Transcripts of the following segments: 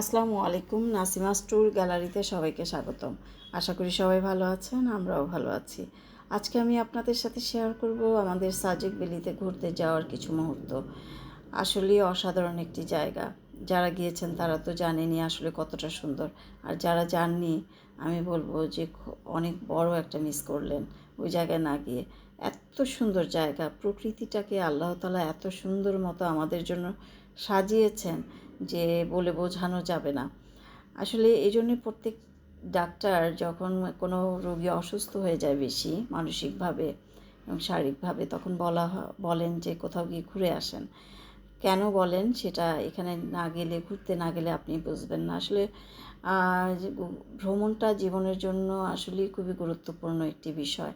আসসালামু আলাইকুম, নাসিমা স্টোর গ্যালারিতে সবাইকে স্বাগতম। আশা করি সবাই ভালো আছেন, আমরাও ভালো আছি। আজকে আমি আপনাদের সাথে শেয়ার করব আমাদের সাজেক বেলিতে ঘুরতে যাওয়ার কিছু মুহূর্ত। আসলেই অসাধারণ একটি জায়গা। যারা গিয়েছেন তারা তো জানেনই আসলে কতটা সুন্দর। আর যারা যাননি, আমি বলব যে অনেক বড় একটা মিস করলেন ওই জায়গায় না গিয়ে। এত সুন্দর জায়গা, প্রকৃতিটাকে আল্লাহ তালা এত সুন্দর মতো আমাদের জন্য সাজিয়েছেন যে বলে বোঝানো যাবে না। আসলে এই জন্য প্রত্যেক ডাক্তার যখন কোনো রোগী অসুস্থ হয়ে যায় বেশি মানসিকভাবে এবং শারীরিকভাবে, তখন বলা বলেন যে কোথাও গিয়ে ঘুরে আসেন। কেন বলেন সেটা এখানে না গেলে, ঘুরতে না গেলে আপনি বুঝবেন না। আসলে ভ্রমণটা জীবনের জন্য আসলেই খুবই গুরুত্বপূর্ণ একটি বিষয়।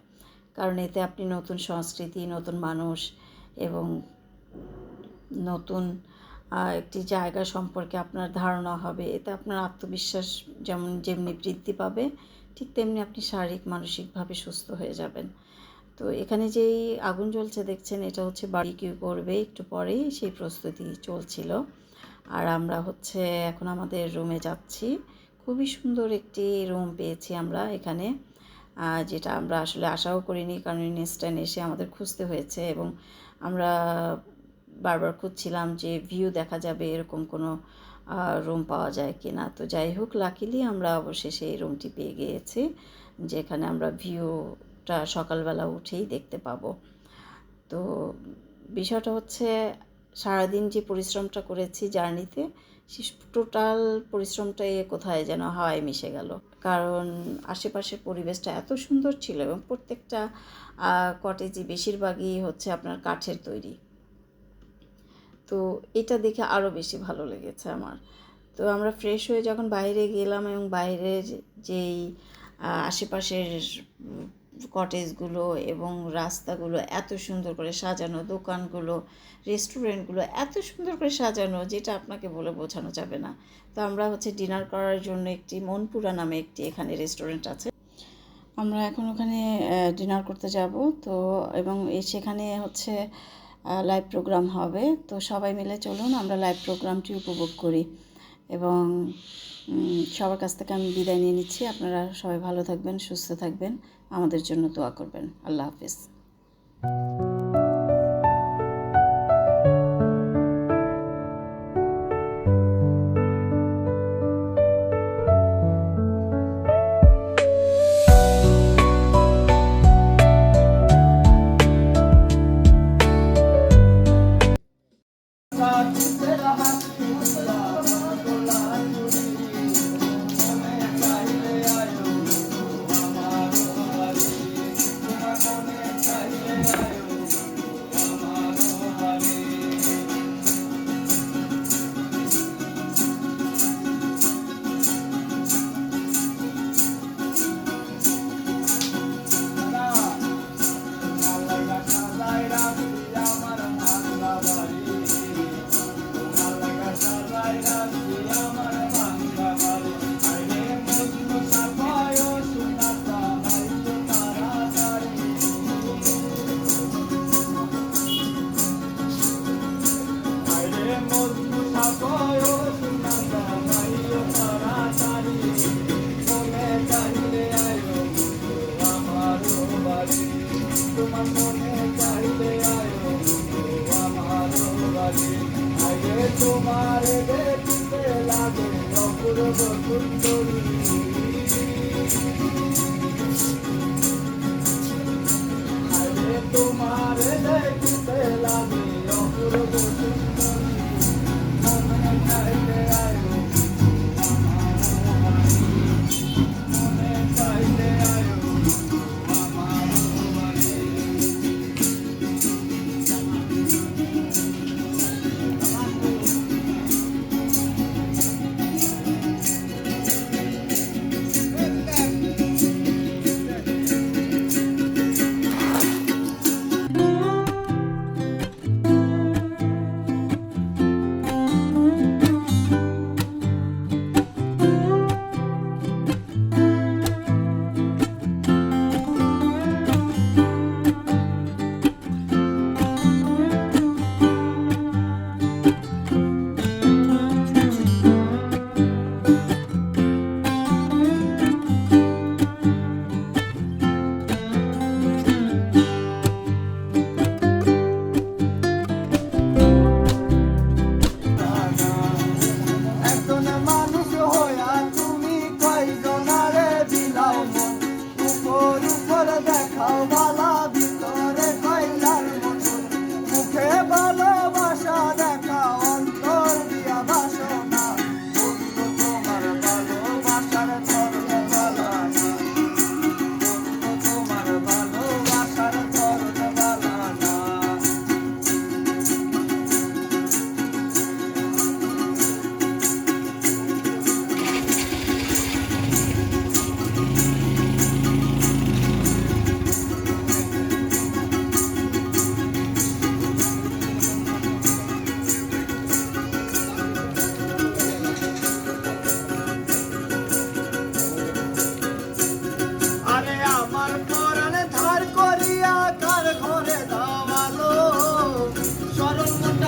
কারণ এতে আপনি নতুন সংস্কৃতি, নতুন মানুষ এবং নতুন একটি জায়গা সম্পর্কে আপনার ধারণা হবে। এতে আপনার আত্মবিশ্বাস যেমন, যেমনি বৃদ্ধি পাবে, ঠিক তেমনি আপনি শারীরিক, মানসিকভাবে সুস্থ হয়ে যাবেন। তো এখানে যেই আগুন জ্বলছে দেখছেন, এটা হচ্ছে বাড়ি কিউ করবে। একটু পরেই সেই প্রস্তুতি চলছিল। আর আমরা হচ্ছে এখন আমাদের রুমে যাচ্ছি। খুবই সুন্দর একটি রুম পেয়েছি আমরা এখানে। যেটা আমরা আসলে আশাও করিনি, কারণ ইনস্ট্যান্ট এসে আমাদের খুঁজতে হয়েছে এবং আমরা বারবার খুঁজছিলাম যে ভিউ দেখা যাবে, এরকম কোনো রুম পাওয়া যায় কি না তো যাই হোক লাকিলি আমরা অবশেষে এই রুমটি পেয়ে গিয়েছি, যেখানে আমরা ভিউটা সকালবেলা উঠেই দেখতে পাবো। তো বিষয়টা হচ্ছে সারাদিন যে পরিশ্রমটা করেছি জার্নিতে, সে টোটাল পরিশ্রমটা এ কোথায় যেন হাওয়ায় মিশে গেল। কারণ আশেপাশের পরিবেশটা এত সুন্দর ছিল এবং প্রত্যেকটা কটেজই বেশিরভাগই হচ্ছে আপনার কাঠের তৈরি। তো এটা দেখে আরও বেশি ভালো লেগেছে আমার। তো আমরা ফ্রেশ হয়ে যখন বাইরে গেলাম এবং বাইরের যেই আশেপাশের কটেজগুলো এবং রাস্তাগুলো এত সুন্দর করে সাজানো, দোকানগুলো রেস্টুরেন্টগুলো এত সুন্দর করে সাজানো যেটা আপনাকে বলে বোঝানো যাবে না। তো আমরা হচ্ছে ডিনার করার জন্য একটি মনপুরা নামে একটি এখানে রেস্টুরেন্ট আছে। আমরা এখন ওখানে ডিনার করতে যাব। তো, এবং সেখানে হচ্ছে লাইভ প্রোগ্রাম হবে। তো সবাই মিলে চলুন, আমরা লাইভ প্রোগ্রামটি উপভোগ করি। এবং সবার কাছ থেকে আমি বিদায় নিয়ে নিচ্ছি। আপনারা সবাই ভালো থাকবেন, সুস্থ থাকবেন। আমাদের জন্য দোয়া করবেন। আল্লাহ হাফিজ। অপূর্ব সুন্দরী আরে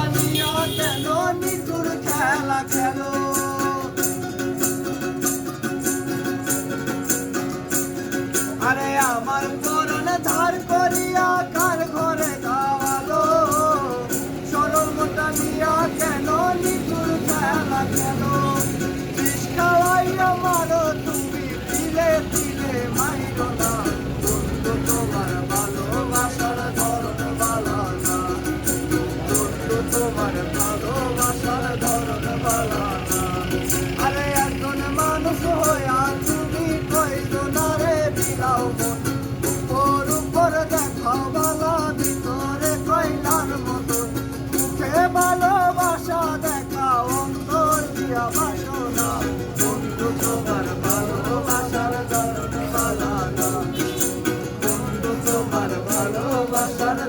জানিয়া কেন নিতুর খেলা খেলো। আমার ভালোবাসার ধরন পালানা আরে এখন মানুষ হইয়া তুমি কইতো না রে বিলাও মন উপর উপর দেখাও বালা ভিতরে কইলার মতন মুখে ভালোবাসা দেখাও অন্তর দিয়া বাসনা বন্ধু তোমার ভালোবাসার ধরন পালানা বন্ধু তোমার ভালোবাসার